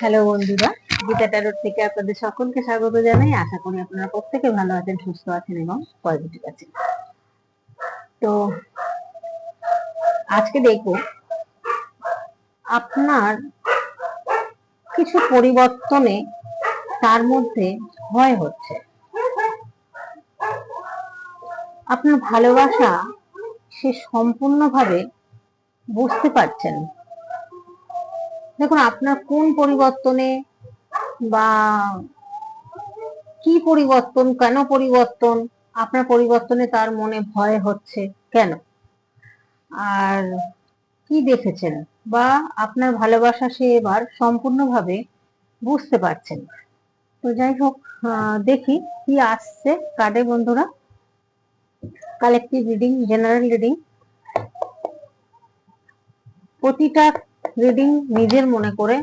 Hello বন্ধুরা, Gita tarot থেকে আপনাদের সকলকে স্বাগত জানাই। আশা করি আপনারা প্রত্যেকে ভালো আছেন, সুস্থ আছেন এবং পজিটিভ আছেন। তো আজকে দেখব, আপনার কিছু পরিবর্তনে তার মধ্যে ভয় হচ্ছে। আপনার ভালোবাসা সে সম্পূর্ণভাবে বুঝতে পারছেন দেখুন, আপনার কোন পরিবর্তনে বা কি পরিবর্তন, কেন পরিবর্তন, আপনার পরিবর্তনে তার মনে ভয় হচ্ছে কেন? আর কি দেখেছেন বা আপনার ভালোবাসা সে এবার সম্পূর্ণভাবে বুঝতে পারছেন তো যাই হোক দেখি কি আসছে কার্ডে বন্ধুরা। কালেক্টিভ রিডিং জেনারেল রিডিং প্রতিটা রিডিং নিজের মনে করে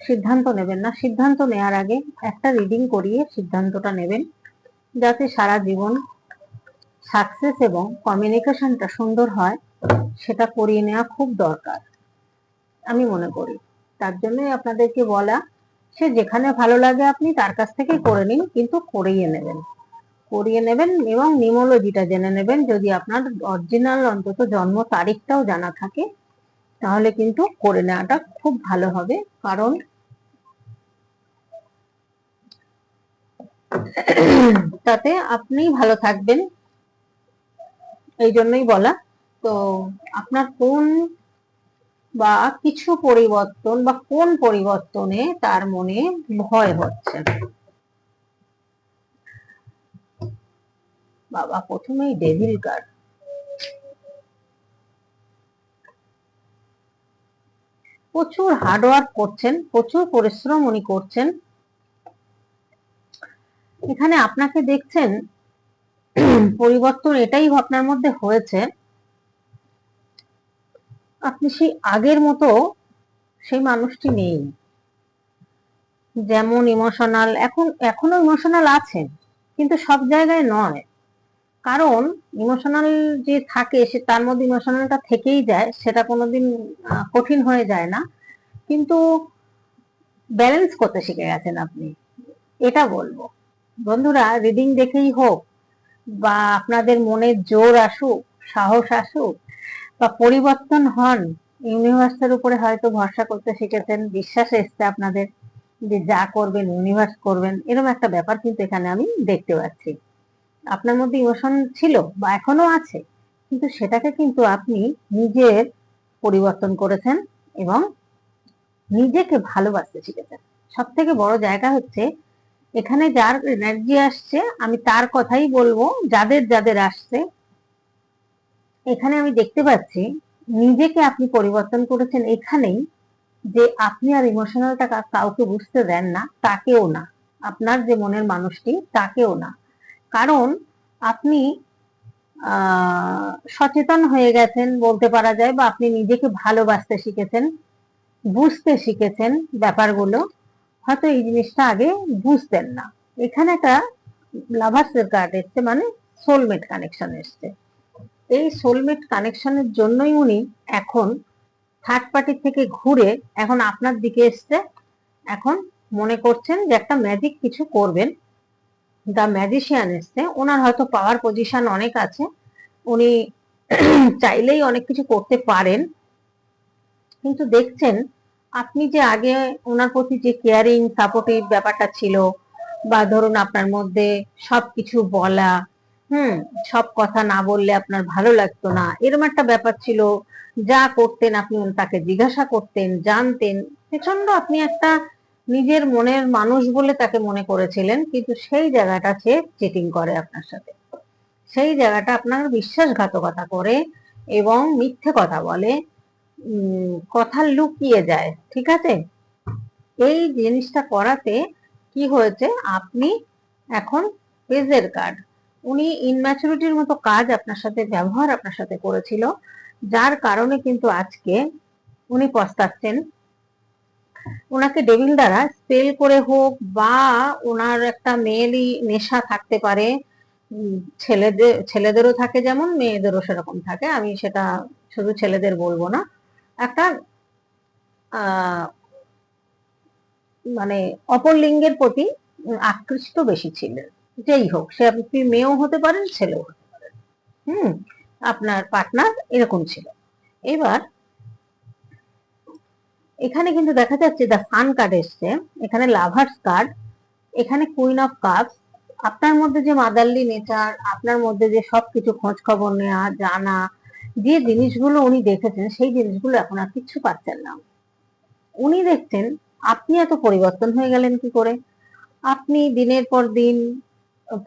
সিদ্ধান্ত নেবেন না। সিদ্ধান্ত নেওয়ার আগে একটা রিডিং করিয়ে সিদ্ধান্তটা নেবেন। যাতে সারা জীবন সাকসেস এবং কমিউনিকেশনটা সুন্দর হয়, সেটা করিয়ে নেওয়া খুব দরকার, আমি মনে করি। তার জন্যই আপনাদেরকে বলা, সে যেখানে ভালো লাগে আপনি তার কাছ থেকে করে নিন, কিন্তু করিয়ে নেবেন। করিয়ে নেবেন এবং নিমোলজিটা জেনে নেবেন, যদি আপনার অরিজিনাল অন্তত জন্ম তারিখটাও জানা থাকে তাহলে কিন্তু করে নেওয়াটা খুব ভালো হবে, কারণ তাতে আপনি ভালো থাকবেন। এই জন্যই বলা। তো আপনার কোন বা কিছু পরিবর্তন বা কোন পরিবর্তনে তার মনে ভয় হচ্ছে? বাবা, প্রথমেই ডেভিল কার্ড। প্রচুর হার্ডওয়ার্ক করছেন, প্রচুর পরিশ্রম উনি করছেন। এখানে আপনাকে দেখছেন, পরিবর্তন এটাই আপনার মধ্যে হয়েছে। আপনি সেই আগের মতো সেই মানুষটি নেই। যেমন ইমোশনাল এখন, এখনও ইমোশনাল আছেন, কিন্তু সব জায়গায় নয়। কারণ ইমোশনাল যে থাকে, সে তার মধ্যে ইমোশনালটা থেকেই যায়, সেটা কোনোদিন কঠিন হয়ে যায় না। কিন্তু ব্যালেন্স করতে শিখে গেছেন আপনি। এটা বলব। বন্ধুরা রিডিং দেখেই হোক বা আপনাদের মনে জোর আসুক, সাহস আসুক বা পরিবর্তন হন ইউনিভার্সের উপরে হয়তো ভরসা করতে শিখেছেন, বিশ্বাস এসছে আপনাদের যে যা করবেন ইউনিভার্স করবেন এরকম একটা ব্যাপার কিন্তু এখানে আমি দেখতে পাচ্ছি। আপনার মধ্যে ইমোশন ছিল বা এখনও আছে, কিন্তু সেটাকে কিন্তু আপনি নিজের পরিবর্তন করেছেন এবং নিজেকে ভালোবাসতে শিখেছেন সব থেকে বড় জায়গা হচ্ছে, এখানে যার এনার্জি আসছে, আমি তার কথাই বলব, যাদের যাদের আসছে। এখানে আমি দেখতে পাচ্ছি, নিজেকে আপনি পরিবর্তন করেছেন এখানেই, যে আপনি আর ইমোশনালটা কাউকে বুঝতে দেন না, তাকেও না। আপনার যে মনের মানুষটি, তাকেও না। কারণ আপনি সচেতন হয়ে গেছেন বলতে পারা যায়, বা আপনি নিজেকে ভালোবাসতে শিখেছেন। বুঝতে শিখেছেন ব্যাপারগুলো, হয়তো এই জিনিসটা আগে বুঝতেন না। এখানে একটা লাভার্সের কার্ড এসছে মানে সোলমেট কানেকশন এসছে। এই সোলমেট কানেকশনের জন্যই উনি এখন থার্ড পার্টি থেকে ঘুরে এখন আপনার দিকে এসছে। এখন মনে করছেন যে একটা ম্যাজিক কিছু করবেন। দ্য ম্যাজিশিয়ান এসছে, ওনার হয়তো পাওয়ার পজিশন অনেক আছে। উনি চাইলেই অনেক কিছু করতে পারেন। কিন্তু দেখছেন, আপনি যে আগে ওনার প্রতি যে কেয়ারিং সাপোর্টিভ ব্যাপারটা ছিল, বা ধরুন আপনার মধ্যে সবকিছু বলা, হুম, সব কথা না বললে আপনার ভালো লাগতো না এরকম একটা ব্যাপার ছিল, যা করতেন আপনি তাকে জিজ্ঞাসা করতেন, জানতেন প্রচণ্ড আপনি একটা নিজের মনের মানুষ বলে তাকে মনে করেছিলেন, কিন্তু সেই জায়গাটা সে চিটিং করে আপনার সাথে। সেই জায়গাটা আপনার বিশ্বাসঘাতকতা করে এবং মিথ্যে কথা বলে কথা লুকিয়ে যায়, ঠিক আছে? এই জিনিসটা করাতে কি হয়েছে? আপনি এখন পেজের কার্ড, উনি ইনম্যাচুরিটির মতো কাজ আপনার সাথে, ব্যবহার আপনার সাথে করেছিল, যার কারণে কিন্তু আজকে উনি পস্তাচ্ছেন। ওনাকে ডেভিল দ্বারা স্পেল করে হোক বা ওনার একটা মেয়েলি নেশা থাকতে পারে ছেলেদের ছেলেদেরও থাকে যেমন, মেয়েদেরও সেরকম থাকে, আমি সেটা শুধু ছেলেদের বলব না। একটা মানে অপর লিঙ্গের প্রতি আকৃষ্ট বেশি ছিলেন। যেই হোক, সে আপনি মেয়েও হতে পারেন, ছেলেও হতে পারেন। হুম, আপনার পার্টনার এরকম ছিল। এবার এখানে কিন্তু দেখা যাচ্ছে দ্য সান কার্ড এসছে। এখানে লাভার্স কার্ড এখানে কুইন অফ কাপস আপনার মধ্যে যে মাদারলি নেচার আপনার মধ্যে যে সবকিছু খোঁজ খবর নেওয়া জানা যে জিনিসগুলো উনি দেখেছেন, সেই জিনিসগুলো এখন আর কিচ্ছু পাচ্ছেন না। উনি দেখছেন, আপনি এত পরিবর্তন হয়ে গেলেন কি করে? আপনি দিনের পর দিন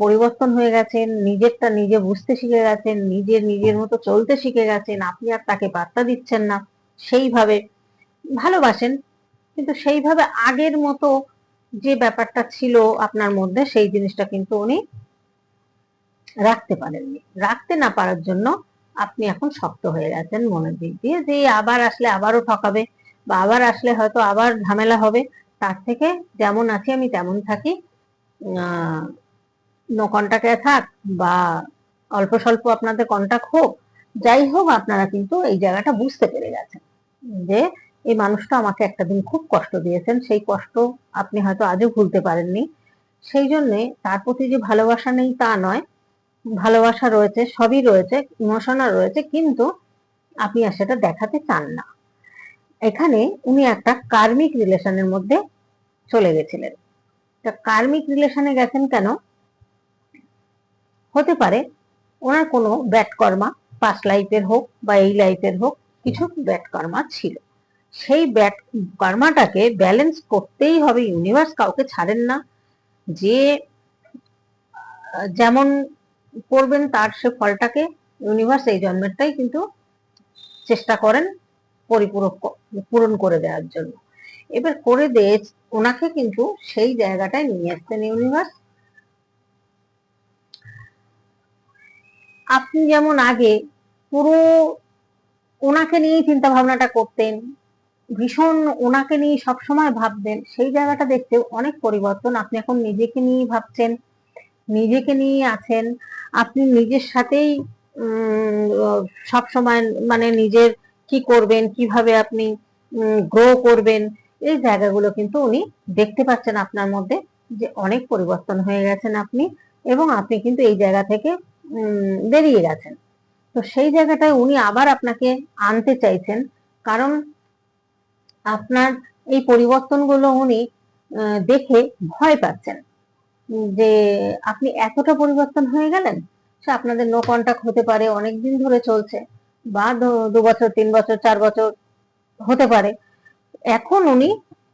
পরিবর্তন হয়ে গেছেন, নিজেরটা নিজে বুঝতে শিখে গেছেন নিজের নিজের মতো চলতে শিখে গেছেন, আপনি আর তাকে বার্তা দিচ্ছেন না। সেইভাবে ভালোবাসেন, কিন্তু সেইভাবে আগের মতো যে ব্যাপারটা ছিল আপনার মধ্যে, সেই জিনিসটা কিন্তু উনি রাখতে পারেননি। রাখতে না পারার জন্য আপনি এখন শক্ত হয়ে গেছেন মনের দিক দিয়ে, যে আবার আসলে আবারও ঠকাবে বা আবার আসলে হয়তো আবার ঝামেলা হবে, তার থেকে যেমন আছি আমি তেমন থাকি। নো কন্টাক্টে থাক বা অল্প স্বল্প আপনাদের কন্টাক্ট হোক, যাই হোক আপনারা কিন্তু এই জায়গাটা বুঝতে পেরে গেছেন যে এই মানুষটা আমাকে একটা দিন খুব কষ্ট দিয়েছেন, সেই কষ্ট আপনি হয়তো আজও ভুলতে পারেননি। সেই জন্যে তার প্রতি যে ভালোবাসা নেই তা নয় ভালোবাসা রয়েছে, সবই রয়েছে ইমোশনাল রয়েছে, কিন্তু আপনি আর সেটা দেখাতে চান না। এখানে উনি একটা কার্মিক রিলেশনের মধ্যে চলে গেছিলেন। তা কার্মিক রিলেশনে গেছেন কেন? হতে পারে ওনার কোনো ব্যাট কর্মা লাইফের হোক বা এই লাইফের হোক, কিছু ব্যাট কর্মা ছিল। সেই ব্যাট কর্মাটাকে ব্যালেন্স করতেই হবে ইউনিভার্স কাউকে ছাড়েন না। যে যেমন করবেন তার সে ফলটাকে ইউনিভার্স এই জন্মেরটাই কিন্তু চেষ্টা করেন পরিপূরক পূরণ করে দেওয়ার জন্য। এবার করে দিয়ে ওনাকে কিন্তু সেই জায়গাটায় নিয়ে আসতেন ইউনিভার্স আপনি যেমন আগে পুরো ওনাকে নিয়েই চিন্তা ভাবনাটা করতেন, ভীষণ ওনাকে নিয়ে সবসময় ভাবতেন, সেই জায়গাটা দেখতে অনেক পরিবর্তন আপনি এখন নিজেকে নিয়ে ভাবছেন। নিজেকে নিয়ে আছেন, আপনি নিজের সাথেই সব সময় মানে নিজের কি করবেন, কীভাবে আপনি গ্রো করবেন, এই জায়গাগুলো কিন্তু উনি দেখতে পাচ্ছেন আপনার মধ্যে যে অনেক পরিবর্তন হয়ে গেছেন আপনি এবং আপনি কিন্তু এই জায়গা থেকে বেরিয়ে গেছেন। তো সেই জায়গাটায় উনি আবার আপনাকে আনতে চাইছেন কারণ আপনার এই পরিবর্তনগুলো উনি দেখে ভয় পাচ্ছেন। যে আপনি এতটা পরিবর্তন হয়ে গেলেন, সে আপনাদের নো কন্টাক্ট হতে পারে অনেক দিন ধরে চলছে, বা দু- বছর, তিন বছর, চার বছর হতে পারে। এখন উনি,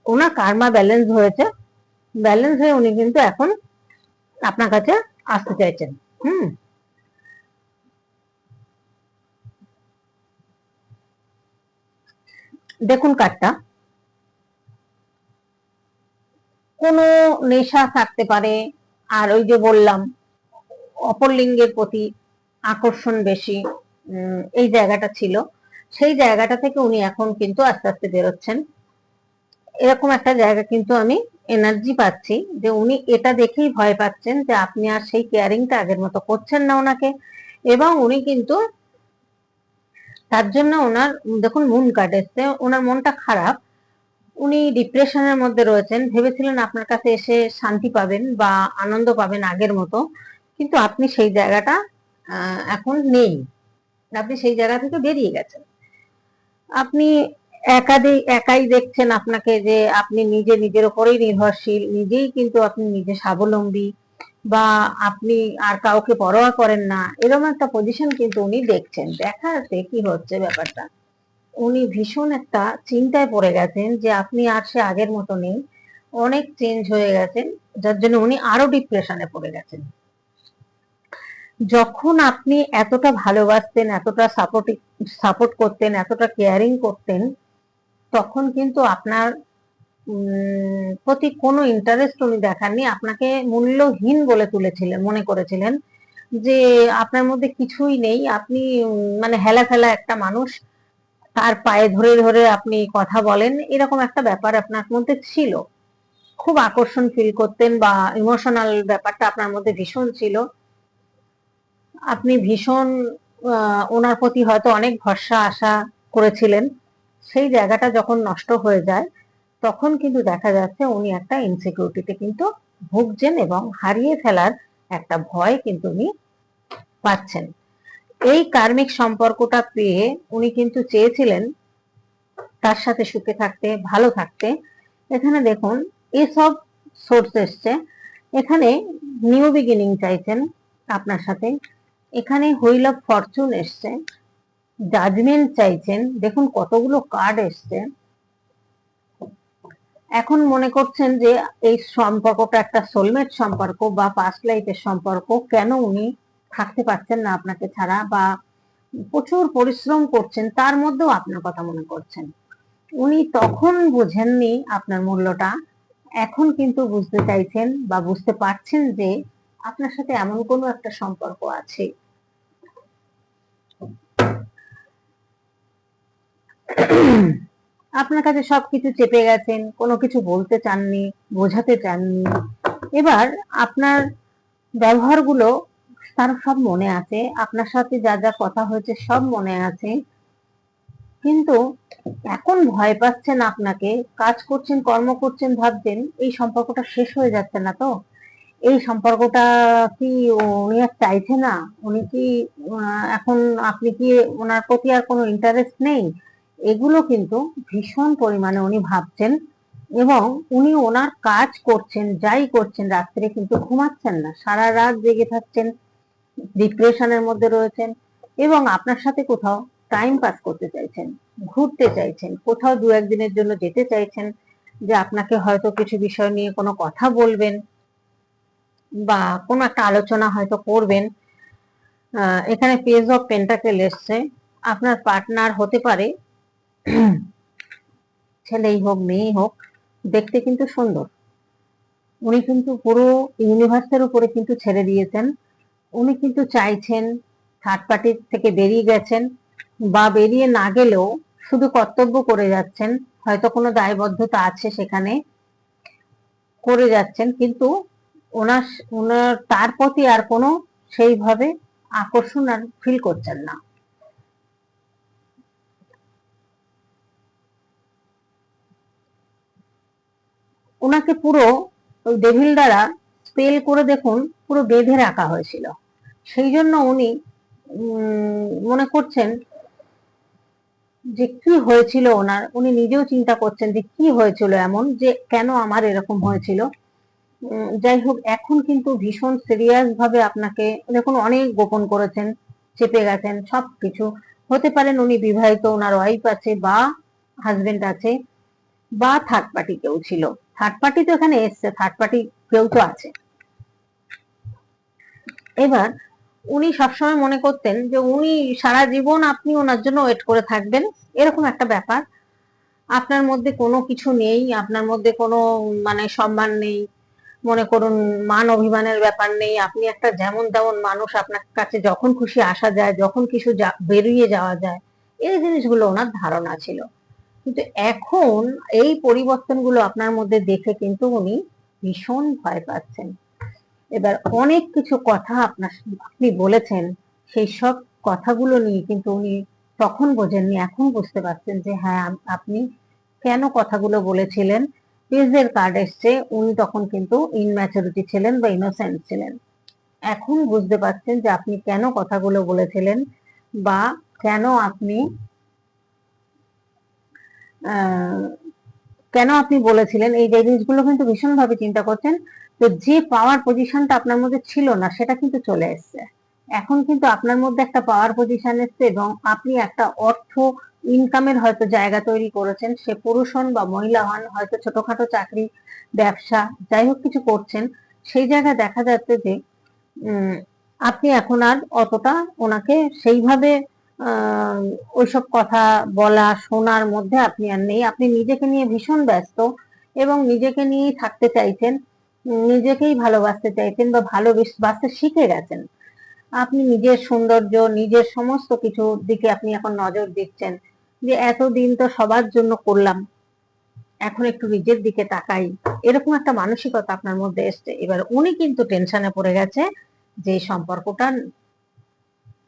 ওনার কার্মা ব্যালেন্স হয়েছে ব্যালেন্স হয়ে উনি কিন্তু এখন আপনার কাছে আসতে চাইছেন, হুম? দেখুন কার্ডটা কোনো নেশা থাকতে পারে। আর ওই যে বললাম, অপর লিঙ্গের প্রতি আকর্ষণ বেশি এই জায়গাটা ছিল। সেই জায়গাটা থেকে উনি এখন কিন্তু আস্তে আস্তে বেরোচ্ছেন। এরকম একটা জায়গা কিন্তু আমি এনার্জি পাচ্ছি যে উনি এটা দেখেই ভয় পাচ্ছেন যে আপনি আর সেই কেয়ারিংটা আগের মতো করছেন না ওনাকে। এবং উনি কিন্তু তার জন্য ওনার, দেখুন মুন এসছে ওনার মনটা খারাপ উনি ডিপ্রেশনের মধ্যে রয়েছেন। ভেবেছিলেন আপনার কাছে এসে শান্তি পাবেন বা আনন্দ পাবেন আগের মতো। কিন্তু আপনি সেই জায়গাটা এখন নেই। আপনি সেই জায়গা থেকে বেরিয়ে গেছেন। আপনি একাই দেখছেন আপনাকে যে আপনি নিজে নিজের উপরেই নির্ভরশীল, নিজেই কিন্তু আপনি নিজে স্বাবলম্বী বা আপনি আর কাউকে পরোয়া করেন না। এরকম একটা পজিশন কিন্তু উনি দেখছেন। দেখাতে কি হচ্ছে ব্যাপারটা? উনি ভীষণ একটা চিন্তায় পড়ে গেছেন যে আপনি আর সে আগের মতো নেই। অনেক চেঞ্জ হয়ে গেছেন, যার জন্য উনি আরও ডিপ্রেশনে পড়ে গেছেন। যখন আপনি এতটা ভালোবাসতেন, এতটা সাপোর্ট সাপোর্ট করতেন, এতটা কেয়ারিং করতেন, তখন কিন্তু আপনার প্রতি কোনো ইন্টারেস্ট উনি দেখাননি, আপনাকে মূল্যহীন বলে তুলেছিলেন, মনে করেছিলেন যে আপনার মধ্যে কিছুই নেই, আপনি মানে হেলা ফেলা একটা মানুষ। তার পায়ে ধরে ধরে আপনি কথা বলেন, এরকম একটা ব্যাপার আপনার মধ্যে ছিল? খুব আকর্ষণ ফিল করতেন বা ইমোশনাল ব্যাপারটা আপনার মধ্যে ভীষণ ছিল? আপনি ভীষণ ওনার প্রতি হয়তো অনেক ভরসা, আশা করেছিলেন। সেই জায়গাটা যখন নষ্ট হয়ে যায়, তখন কিন্তু দেখা যাচ্ছে উনি একটা ইনসিকিউরিটিতে কিন্তু ভুগছেন এবং হারিয়ে ফেলার একটা ভয় কিন্তু উনি পাচ্ছেন। এই কার্মিক সম্পর্কটা পেয়ে উনি কিন্তু চেয়েছিলেন তার সাথে সুখে থাকতে, ভালো থাকতে। এখানে দেখুন এসব সোর্স এসছে। এখানে নিউ বিগিনিং চাইছেন আপনার সাথে। এখানে হুইল অফ ফরচুন এসছে। জাজমেন্ট চাইছেন। দেখুন, কতগুলো কার্ড এসছে। এখন মনে করছেন যে এই সম্পর্কটা একটা সোলমেট সম্পর্ক বা পাস্ট লাইফের সম্পর্ক। কেন উনি থাকতে পারছেন না আপনাকে ছাড়া বা প্রচুর পরিশ্রম করছেন, তার মধ্যেও আপনার কথা মনে করছেন উনি তখন বুঝেননি আপনার মূল্যটা, এখন কিন্তু বুঝতে চাইছেন বা বুঝতে পারছেন যে আপনার সাথে এমন কোনো একটা সম্পর্ক আছে। আপনার কাছে সবকিছু চেপে গেছেন, কোনো কিছু বলতে চাননি, বোঝাতে চাননি। এবার আপনার ব্যবহারগুলো তার সব মনে আছে, আপনার সাথে যা যা কথা হয়েছে সব মনে আছে। কিন্তু এখন ভয় পাচ্ছেন আপনাকে, কাজ করছেন, কর্ম করছেন, ভাবছেন, এই সম্পর্কটা শেষ হয়ে যাচ্ছে না তো? এই সম্পর্কটা কি উনি আর চাইছে না? উনি কি এখন আপনি কি ওনার প্রতি আর কোনো ইন্টারেস্ট নেই? এগুলো কিন্তু ভীষণ পরিমাণে উনি ভাবছেন এবং উনি ওনার কাজ করছেন, যাই করছেন, রাত্রে কিন্তু ঘুমাচ্ছেন না। সারা রাত জেগে থাকছেন ডিপ্রেশনের মধ্যে রয়েছেন এবং আপনার সাথে কোথাও টাইম পাস করতে চাইছেন, ঘুরতে চাইছেন, কোথাও দু একদিনের জন্য যেতে চাইছেন, যে আপনাকে হয়তো কিছু বিষয় নিয়ে কোনো কথা বলবেন বা কোনো একটা আলোচনা হয়তো করবেন এখানে পেজ অফ পেন্টাকেল এসছে। আপনার পার্টনার হতে পারে, ছেলেই হোক, মেয়েই হোক, দেখতে কিন্তু সুন্দর। উনি কিন্তু পুরো ইউনিভার্সের উপরে কিন্তু ছেড়ে দিয়েছেন। উনি কিন্তু চাইছেন থার্ড পার্টি থেকে বেরিয়ে গেছেন বা বেরিয়ে না গেলেও শুধু কর্তব্য করে যাচ্ছেন, হয়তো কোনো দায়বদ্ধতা আছে সেখানে করে যাচ্ছেন, কিন্তু ওনার ওনার, তার প্রতি আর কোনো সেইভাবে আকর্ষণ আর ফিল করছেন না। ওনাকে পুরো ওই ডেভিল দ্বারা স্পেল করে দেখুন, পুরো বেঁধে রাখা হয়েছিল। সেই জন্য উনি মনে করছেন যে কি হয়েছিল ওনার। উনি নিজেও চিন্তা করছেন যে কি হয়েছিল এমন, যে কেন আমার এরকম হয়েছিল। যাই হোক, এখন কিন্তু ভীষণ সিরিয়াস ভাবে আপনাকে, দেখুন, অনেক গোপন করেছেন, চেপে গেছেন সব কিছু হতে পারেন উনি বিবাহিত, ওনার ওয়াইফ আছে বা হাজবেন্ড আছে, বা থার্ড পার্টি কেউ ছিল। থার্ড পার্টি তো এখানে এসছে থার্ড পার্টি কেউ তো আছে। এবার উনি সবসময় মনে করতেন যে উনি সারা জীবন আপনি ওনার জন্য ওয়েট করে থাকবেন। এরকম একটা ব্যাপার। আপনার মধ্যে কোনো কিছু নেই, আপনার মধ্যে কোনো মানে সম্মান নেই, মনে করুন মান অভিমানের ব্যাপার নেই, আপনি একটা যেমন তেমন মানুষ, আপনার কাছে যখন খুশি আসা যায়, যখন কিছু বেরিয়ে যাওয়া যায়, এই জিনিসগুলো ওনার ধারণা ছিল। কিন্তু এখন এই পরিবর্তনগুলো আপনার মধ্যে দেখে কিন্তু উনি ভীষণ ভয় পাচ্ছেন। এবার অনেক কিছু কথা আপনার আপনি বলেছেন, সেই সব কথাগুলো নিয়ে কিন্তু উনি তখন বোঝেননি, এখন বুঝতে পারছেন যে হ্যাঁ আপনি কেন কথাগুলো বলেছিলেন। পেজের কার্ড এসছে, উনি তখন কিন্তু ইনম্যাচুরিটি ছিলেন বা ইনোসেন্ট ছিলেন। এখন বুঝতে পারছেন যে আপনি কেন কথাগুলো বলেছিলেন বা কেন আপনি কেন আপনি বলেছিলেন। এই জিনিসগুলো কিন্তু ভীষণভাবে চিন্তা করছেন। তো যে পাওয়ার পজিশনটা আপনার মধ্যে ছিল না, সেটা কিন্তু চলে এসছে। এখন কিন্তু আপনার মধ্যে একটা পাওয়ার পজিশন এসছে এবং আপনি একটা অর্থ ইনকামের হয়তো জায়গা তৈরি করেছেন। সে পুরুষ হন বা মহিলা হন, হয়তো ছোটখাটো চাকরি, ব্যবসা, যাই হোক কিছু করছেন, সেই জায়গায় দেখা যাচ্ছে যে আপনি এখন আর অতটা ওনাকে সেইভাবে ওইসব কথা বলা, শোনার মধ্যে আপনি আর নেই। আপনি নিজেকে নিয়ে ভীষণ ব্যস্ত এবং নিজেকে নিয়েই থাকতে চাইছেন। নিজেকেই ভালোবাসতে চাইছেন বা ভালোবাসতে শিখে গেছেন। আপনি নিজের সৌন্দর্য, নিজের সমস্ত কিছুর দিকে আপনি এখন নজর দিচ্ছেন যে এতদিন তো সবার জন্য করলাম, এখন একটু নিজের দিকে তাকাই। এরকম একটা মানসিকতা আপনার মধ্যে এসছে। এবার উনি কিন্তু টেনশনে পড়ে গেছে যে সম্পর্কটা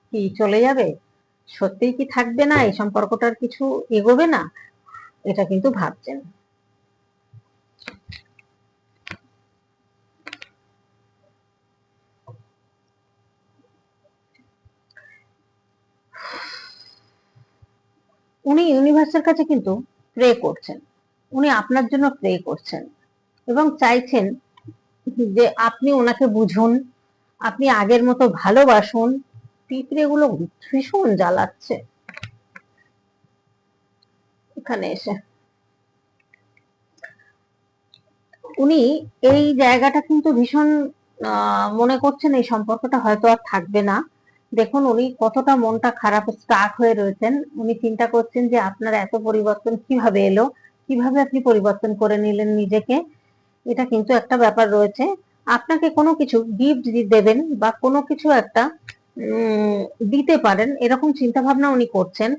কি চলে যাবে? সত্যিই কি থাকবে না? এই সম্পর্কটার কিছু এগোবে না? এটা কিন্তু ভাবছেন। উনি ইউনিভার্সের কাছে কিন্তু প্রে করছেন। উনি আপনার জন্য প্রে করছেন এবং চাইছেন যে আপনি ওনাকে বুঝুন, আপনি আগের মতো ভালোবাসুন পিঁপড়েগুলো ভীষণ জ্বালাচ্ছে। এখানে এসে। উনি এই জায়গাটা কিন্তু ভীষণ মনে করছেন এই সম্পর্কটা হয়তো আর থাকবে না। দেখুন, উনি কতটা মনটা খারাপ স্টাক হয়ে রয়েছেন। উনি চিন্তা করছেন যে, আপনার এত পরিবর্তন কীভাবে এলো? কীভাবে আপনি পরিবর্তন করে নিলেন নিজেকে? এটা কিন্তু একটা ব্যাপার রয়েছে। আপনাকে কোনো কিছু গিফট দেবেন বা কোনো কিছু একটা দিতে পারেন, এরকম চিন্তা ভাবনা উনি করছেন।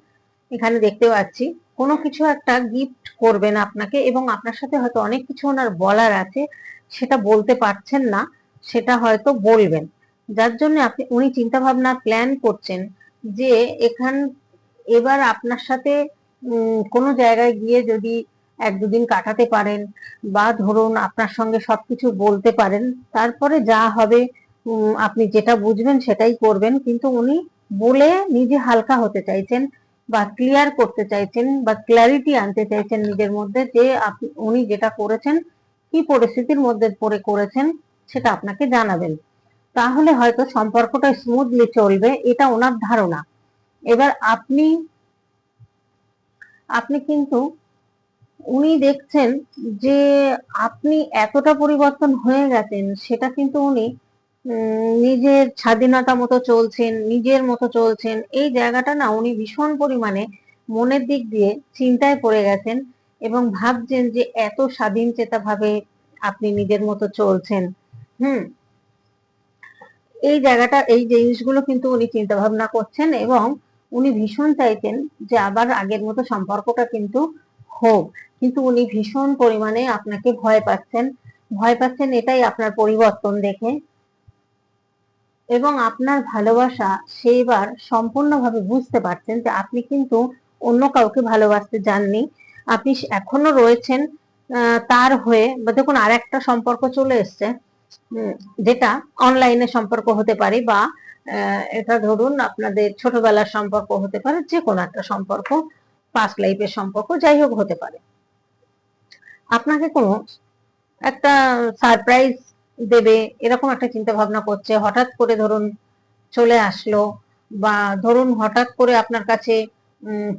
এখানে দেখতে পাচ্ছি, কোনো কিছু একটা গিফট করবেন আপনাকে এবং আপনার সাথে হয়তো অনেক কিছু ওনার বলার আছে, সেটা বলতে পারছেন না, সেটা হয়তো বলবেন। যার জন্য আপনি, উনি চিন্তা ভাবনা প্ল্যান করছেন যে এখান, এবার আপনার সাথে কোনো জায়গায় গিয়ে যদি এক দুদিন কাটাতে পারেন বা ধরুন আপনার সঙ্গে সবকিছু বলতে পারেন, তারপরে যা হবে আপনি যেটা বুঝবেন সেটাই করবেন। কিন্তু উনি বলে নিজে হালকা হতে চাইছেন বা ক্লিয়ার করতে চাইছেন বা ক্ল্যারিটি আনতে চাইছেন নিজের মধ্যে যে আপনি, উনি যেটা করেছেন, কি পরিস্থিতির মধ্যে পড়ে করেছেন, সেটা আপনাকে জানাবেন। তাহলে হয়তো সম্পর্কটা স্মুথলি চলবে, এটা ওনার ধারণা। এবার আপনি আপনি কিন্তু, উনি দেখছেন যে আপনি এতটা পরিবর্তন হয়ে গেছেন, সেটা কিন্তু উনি নিজের স্বাধীনতা মতো চলছেন, নিজের মতো চলছেন, এই জায়গাটা না উনি ভীষণ পরিমাণে মনের দিক দিয়ে চিন্তায় পড়ে গেছেন এবং ভাবছেন যে এত স্বাধীন চেতা ভাবে আপনি নিজের মতো চলছেন। হুম এই জায়গাটা, এই জিনিসগুলো কিন্তু উনি চিন্তা ভাবনা করছেন এবং উনি ভীষণ চাইছেন যে আবার আগের মতো সম্পর্কটা কিন্তু হোক। কিন্তু উনি ভীষণ পরিমাণে আপনাকে ভয় পাচ্ছেন। ভয় পাচ্ছেন এটাই আপনার পরিবর্তন দেখে। এবং আপনার ভালোবাসা সেইবার সম্পূর্ণভাবে বুঝতে পারছেন যে আপনি কিন্তু অন্য কাউকে ভালোবাসতে যাননি। আপনি এখনও রয়েছেন তার হয়ে, বা দেখুন আর একটা সম্পর্ক চলে এসছে। যেটা অনলাইনে সম্পর্ক হতে পারে বা এটা ধরুন আপনাদের ছোটবেলার সম্পর্ক হতে পারে যে কোনো একটা সম্পর্ক পাস্ট লাইফের সম্পর্ক, যাই হোক হতে পারে। আপনাকে কোনো একটা সারপ্রাইজ দেবে, এরকম একটা চিন্তা ভাবনা করছে, হঠাৎ করে ধরুন চলে আসলো বা ধরুন হঠাৎ করে আপনার কাছে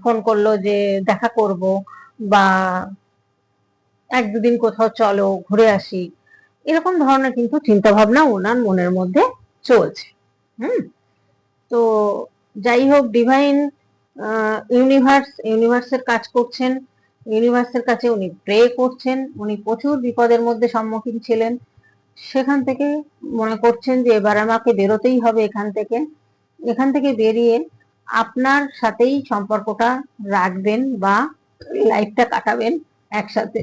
ফোন করল যে দেখা করব বা এক দুদিন কোথাও চলো, ঘুরে আসি এরকম ধরনের কিন্তু চিন্তা ভাবনা ওনার মনের মধ্যে চলছে। হুম? তো যাই হোক ডিভাইন ইউনিভার্স ইউনিভার্সের কাজ করছেন। ইউনিভার্সের কাছে উনি প্রে করছেন। উনি প্রচুর বিপদের মধ্যে সম্মুখীন ছিলেন। সেখান থেকে মনে করছেন যে, এবার আমাকে বেরোতেই হবে এখান থেকে। এখান থেকে বেরিয়ে আপনার সাথেই সম্পর্কটা রাখবেন বা লাইফটা কাটাবেন একসাথে।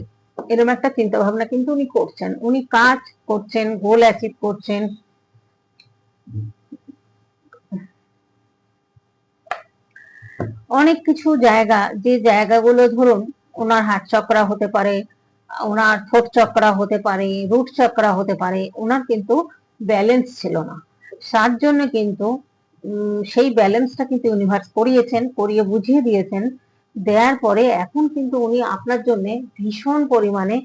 এরকম একটা চিন্তা ভাবনা কিন্তু উনি করছেন। উনি কাজ করছেন, গোল অ্যাচিভ করছেন। অনেক কিছু জায়গা, যে জায়গাগুলো ধরুন, ওনার হাত চক্রা হতে পারে, ওনার ঠোঁট চক্রা হতে পারে, রুট চক্রা হতে পারে, ওনার কিন্তু ব্যালেন্স ছিল না। তার জন্য কিন্তু সেই ব্যালেন্সটা কিন্তু ইউনিভার্স করিয়েছেন, করিয়ে বুঝিয়ে দিয়েছেন। দেওয়ার পরে এখন কিন্তু উনি আপনার জন্য ভীষণ পরিমাণে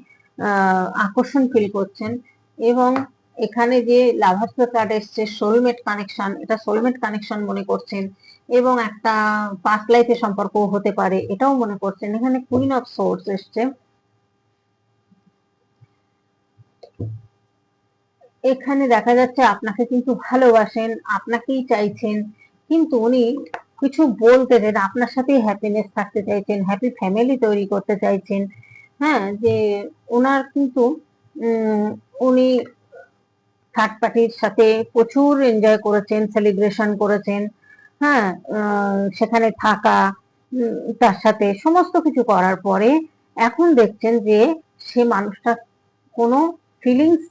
আকর্ষণ ফিল করছেন। এবং এখানে যে লাভার্স কার্ড এসছে সোলমেট কানেকশন এটা সোলমেট কানেকশন মনে করছেন। এবং একটা পাস্ট লাইফের সম্পর্ক হতে পারে, এটাও মনে করছেন। এখানে কুইন অফ সোর্স এসছে। এখানে দেখা যাচ্ছে আপনাকে কিন্তু ভালোবাসেন, আপনাকেই চাইছেন। কিন্তু উনি কিছু বলতে চান আপনার সাথেই হ্যাপিনেস থাকতে চাইছেন হ্যাপি ফ্যামিলি তৈরি করতে চাইছেন হ্যাঁ যে ওনার কিন্তু উনি থার্ড পার্টির সাথে প্রচুর এনজয় করেছেন সেলিব্রেশন করেছেন হ্যাঁ সেখানে থাকা তার সাথে সমস্ত কিছু করার পরে এখন দেখছেন যে সে মানুষটা কোনো ফিলিংস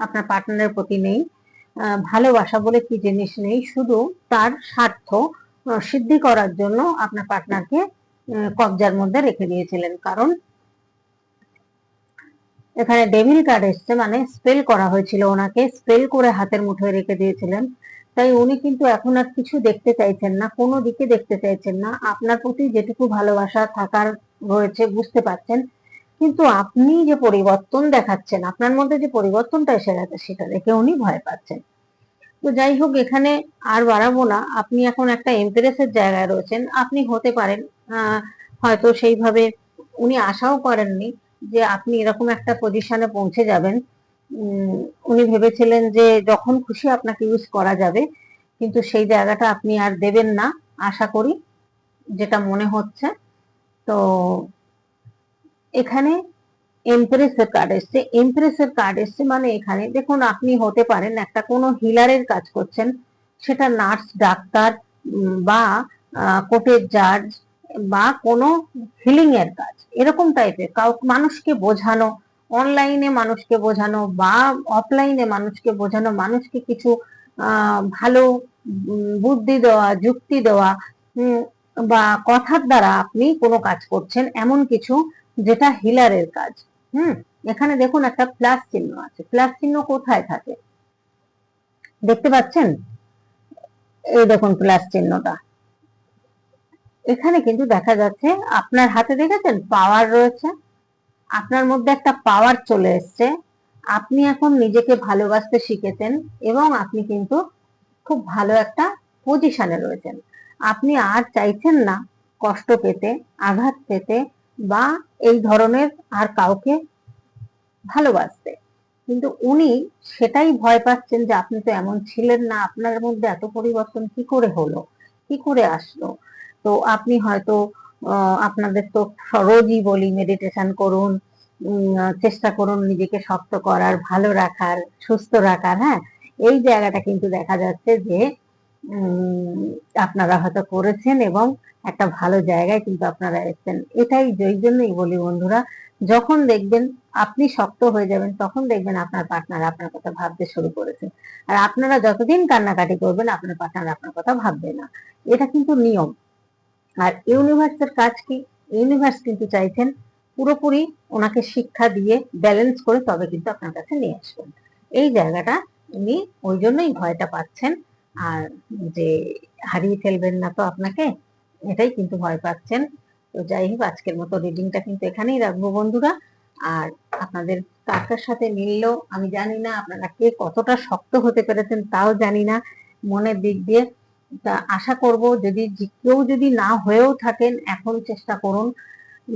আপনার পার্টনারের প্রতি নেই ভালোবাসা বলে কি জিনিস নেই, শুধু তার স্বার্থ সিদ্ধি করার জন্য আপনার পার্টনারকে কবজার মধ্যে রেখে দিয়েছিলেন। কারণ এখানে ডেভিল কার্ড এসছে মানে স্পেল করা হয়েছিল ওনাকে, স্পেল করে হাতের মুঠোয় রেখে দিয়েছিলেন। তাই উনি কিন্তু এখন আর কিছু দেখতে চাইছেন না, কোনো দিকে দেখতে চাইছেন না। আপনার প্রতি যেটুকু ভালোবাসা থাকার রয়েছে, বুঝতে পারছেন। কিন্তু আপনি যে পরিবর্তন দেখাচ্ছেন, আপনার মধ্যে যে পরিবর্তনটা এসে গেছে, সেটা দেখে উনি ভয় পাচ্ছেন। তো যাই হোক, এখানে আর বাড়াবো না। আপনি এখন একটা এমপ্রেসের জায়গায় রয়েছেন। আপনি হতে পারেন হয়তো সেইভাবে উনি আশাও করেননি যে আপনি এরকম একটা পজিশনে পৌঁছে যাবেন। উনি ভেবেছিলেন যে যখন খুশি আপনাকে ইউজ করা যাবে, কিন্তু সেই জায়গাটা আপনি আর দেবেন না, আশা করি, যেটা মনে হচ্ছে। তো এখানে এমপ্রেসের কার্ড এসছে। এমপ্রেসের কার্ড এসছে মানে এখানে দেখুন, আপনি হতে পারেন একটা কোনো হিলারের কাজ করছেন, সেটা নার্স ডাক্তার বা কোর্টের জাজ বা কোনো হিলিং এর কাজ। এরকম টাইপের কাউ, মানুষকে বোঝানো অনলাইনে মানুষকে বোঝানো বা অফলাইনে মানুষকে বোঝানো, মানুষকে কিছু ভালো বুদ্ধি দেওয়া, যুক্তি দেওয়া বা কথার দ্বারা আপনি কোনো কাজ করছেন, এমন কিছু যেটা হিলারের কাজ। হুম, এখানে দেখুন একটা প্লাস চিহ্ন আছে। প্লাস চিহ্ন কোথায় থাকে? দেখতে পাচ্ছেন? এই দেখুন প্লাস চিহ্নটা। এখানে কিন্তু দেখা যাচ্ছে, আপনার হাতে দেখেছেন? পাওয়ার রয়েছে। আপনার মধ্যে একটা পাওয়ার চলে এসছে। আপনি এখন নিজেকে ভালোবাসতে শিখেছেন এবং আপনি কিন্তু খুব ভালো একটা পজিশনে রয়েছেন। আপনি আর চাইছেন না কষ্ট পেতে, আঘাত পেতে বা এই ধরনের আর কাউকে ভালোবাসতে। কিন্তু উনি সেটাই ভয় পাচ্ছেন যে আপনি তো এমন ছিলেন না, আপনার মধ্যে এত পরিবর্তন কি করে হলো? কি করে আসলো? তো আপনি হয়তো আপনাদের তো রোজই বলি মেডিটেশন করুন চেষ্টা করুন নিজেকে শক্ত করার, ভালো রাখার, সুস্থ রাখার হ্যাঁ? এই জায়গাটা কিন্তু দেখা যাচ্ছে যে আপনারা হয়তো করেছেন এবং একটা ভালো জায়গায় কিন্তু আপনারা এসেছেন। এটাই যেই জন্যই বলি বন্ধুরা, যখন দেখবেন আপনি শক্ত হয়ে যাবেন, তখন দেখবেন আপনার পার্টনার আপনার কথা ভাবতে শুরু করেছে। আর আপনারা যতদিন কান্নাকাটি করবেন, আপনার পার্টনার আপনার কথা ভাববে না। এটা কিন্তু নিয়ম। আর ইউনিভার্সের কাজ কি? ইউনিভার্স কিন্তু চাইছেন পুরোপুরি ওনাকে শিক্ষা দিয়ে ব্যালেন্স করে তবে কিন্তু আপনার কাছে নিয়ে আসবেন। এই জায়গাটা উনি ওই জন্যই ভয়টা পাচ্ছেন আর যে হারিয়ে ফেলবেন না তো আপনাকে, এটাই কিন্তু ভয় পাচ্ছেন। তো যাই হোক, আজকের মতো রিডিংটা কিন্তু এখানেই রাখব বন্ধুরা। আর আপনাদের কার কার সাথে মিললো, আমি জানি না আপনারা কে কতটা শক্ত হতে পেরেছেন তাও জানি না মনের দিক দিয়ে। তা আশা করব যদি কেউ যদি না হয়েও থাকেন, এখন চেষ্টা করুন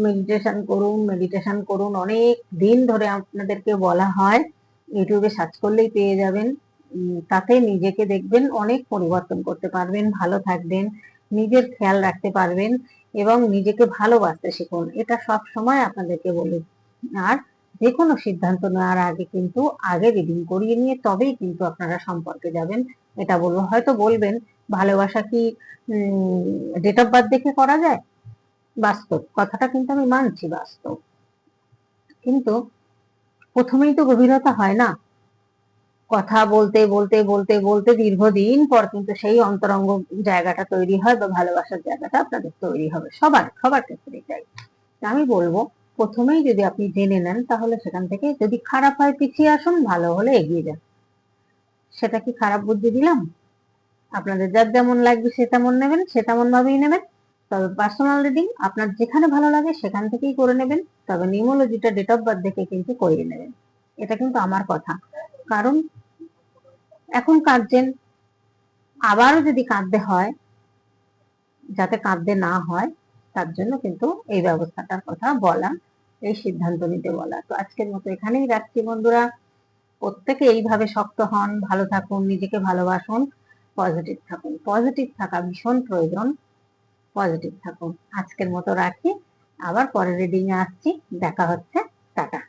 মেডিটেশন করুন মেডিটেশন করুন। অনেক দিন ধরে আপনাদেরকে বলা হয়, ইউটিউবে সার্চ করলেই পেয়ে যাবেন। তাতে নিজেকে দেখবেন অনেক পরিবর্তন করতে পারবেন, ভালো থাকবেন, নিজের খেয়াল রাখতে পারবেন এবং নিজেকে ভালোবাসতে শিখুন। এটা সব সময় আপনাদেরকে বলি। আর যে কোনো সিদ্ধান্ত নেওয়ার আগে কিন্তু আগে রিডিং করিয়ে নিয়ে তবেই কিন্তু আপনারা সম্পর্কে যাবেন। এটা বলব, হয়তো বলবেন, ভালোবাসা কি ডেট অফ বার্থ দেখে করা যায়? বাস্তব। কথাটা কিন্তু আমি মানছি বাস্তব। কিন্তু প্রথমেই তো গভীরতা হয় না। কথা বলতে বলতে বলতে বলতে দীর্ঘদিন পর কিন্তু সেই অন্তরঙ্গ জায়গাটা তৈরি হয় বা ভালোবাসার জায়গাটা আপনাদের তৈরি হবে, সবার সবার ক্ষেত্রে চাই আমি বলব, প্রথমেই যদি আপনি জেনে নেন তাহলে সেখান থেকে যদি খারাপ হয় পিছিয়ে আসুন, ভালো হলে এগিয়ে যান। সেটা কি খারাপ বুদ্ধি দিলাম? আপনাদের যার যেমন লাগবে সে তেমন নেবেন, সে তেমন ভাবেই নেবেন। তবে পার্সোনাল রিডিং আপনার যেখানে ভালো লাগে সেখান থেকেই করে নেবেন। তবে নিউমোলজিটা ডেট অফ বার্থ দেখে কিন্তু করিয়ে নেবেন। এটা কিন্তু আমার কথা। কারণ এখন কাঁদছেন আবারও যদি কাঁদতে হয়, যাতে কাঁদতে না হয়, তার জন্য কিন্তু এই ব্যবস্থাটার কথা বলা, এই সিদ্ধান্ত নিতে বলা। তো আজকের মতো এখানেই রাখছি বন্ধুরা। প্রত্যেকে এইভাবে শক্ত হন, ভালো থাকুন, নিজেকে ভালোবাসুন, পজিটিভ থাকুন। পজিটিভ থাকা ভীষণ প্রয়োজন। পজিটিভ থাকুন। আজকের মতো রাখি। আবার পরের রিডিং এ আসছি। দেখা হচ্ছে। টাটা।